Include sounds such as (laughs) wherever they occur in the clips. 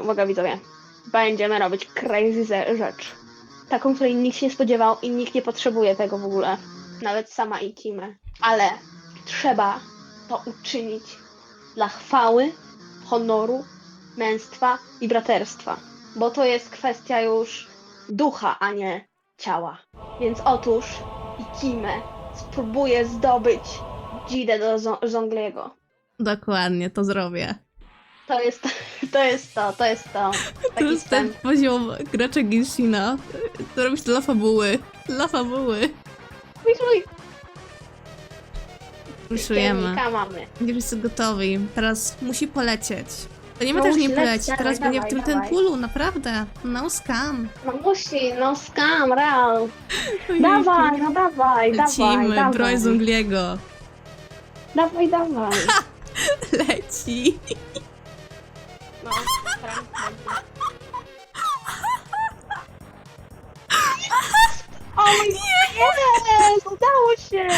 uwaga, uwaga widzowie. Będziemy robić crazy ze- rzecz. Taką, której nikt się nie spodziewał i nikt nie potrzebuje tego w ogóle. Nawet sama Ikime. Ale trzeba to uczynić dla chwały, honoru, męstwa i braterstwa. Bo to jest kwestia już ducha, a nie ciała. Więc otóż Ikime spróbuje zdobyć Jidę do Zo- Zongliego. Dokładnie, to zrobię. To jest (laughs) to, jest to, to jest to. To Taki jest ten poziom gracza Genshina. To robisz dla fabuły. Dla fabuły. Wyśluj, Ruszujemy. Dziennika mamy. Nie wszyscy gotowi. Teraz musi polecieć. To nie ma No też nie musi lecieć, polecieć. dawaj, Teraz będzie w dawaj, tym ten dawaj. pulu, naprawdę. No scam. No musi, no skam, real. Ojejku. Dawaj, no dawaj, dawaj, Lecimy, dawaj. broń Zungliego. Dawaj, dawaj. (laughs) Leci. No, teraz będzie. O mój Jezus, udało się!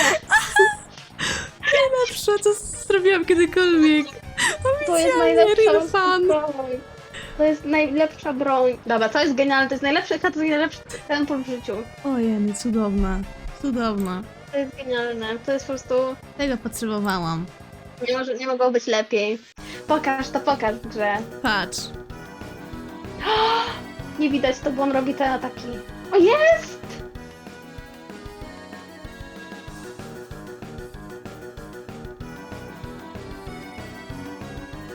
Najlepsze, co zrobiłam kiedykolwiek. To jest najlepsza fan. broń. To jest najlepsza broń. Dobra, to jest genialne, to jest najlepszy, to jest najlepszy tempo w życiu. Ojej, cudowna. Cudowna. To jest genialne, to jest po prostu... Tego potrzebowałam. Nie, może, nie mogło być lepiej. Pokaż to, pokaż grze. Patrz. (gasps) Nie widać to, bo on robi te ataki. O jest!